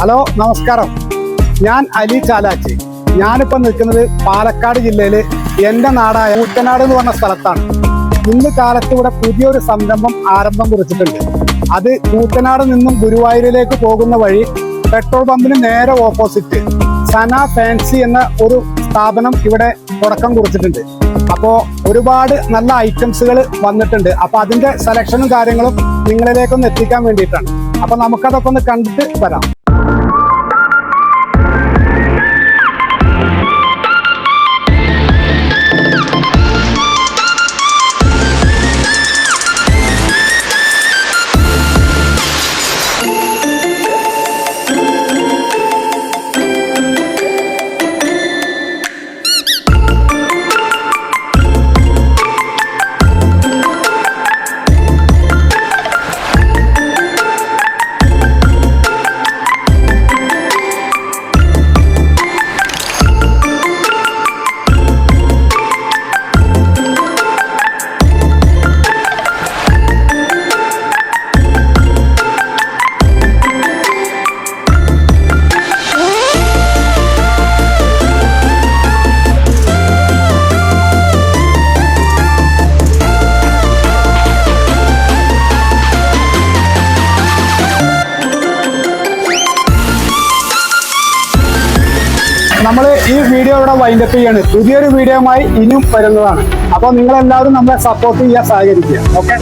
Hello നമസ്കാരം. ഞാൻ അലി ചാലാച്ചി. ഞാനിപ്പോൾ നിൽക്കുന്നത് പാലക്കാട് ജില്ലയിലെ എന്റെ നാടായ കൂറ്റനാട് എന്ന് പറഞ്ഞ സ്ഥലത്താണ്. ഇന്ന് കാലത്ത് ഇവിടെ പുതിയൊരു സംരംഭം ആരംഭം കുറിച്ചിട്ടുണ്ട്. അത് കൂറ്റനാട് നിന്നും ഗുരുവായൂരിലേക്ക് പോകുന്ന വഴി പെട്രോൾ പമ്പിന് നേരെ ഓപ്പോസിറ്റ് സന ഫാൻസി എന്ന ഒരു സ്ഥാപനം ഇവിടെ തുടക്കം കുറിച്ചിട്ടുണ്ട്. അപ്പോൾ ഒരുപാട് നല്ല ഐറ്റംസുകൾ വന്നിട്ടുണ്ട്. അപ്പോൾ അതിന്റെ സെലക്ഷനും കാര്യങ്ങളും നിങ്ങളിലേക്കൊന്ന് എത്തിക്കാൻ വേണ്ടിയിട്ടാണ്. അപ്പോൾ നമുക്കതൊക്കെ ഒന്ന് കണ്ടിട്ട് വരാം. നമ്മൾ ഈ വീഡിയോ ഇവിടെ വൈൻഡപ്പ് ചെയ്യാണ്. പുതിയൊരു വീഡിയോയുമായി ഇനിയും വരുന്നതാണ്. അപ്പോൾ നിങ്ങളെല്ലാവരും നമ്മളെ സപ്പോർട്ട് ചെയ്യാൻ സഹകരിക്കുക. ഓക്കെ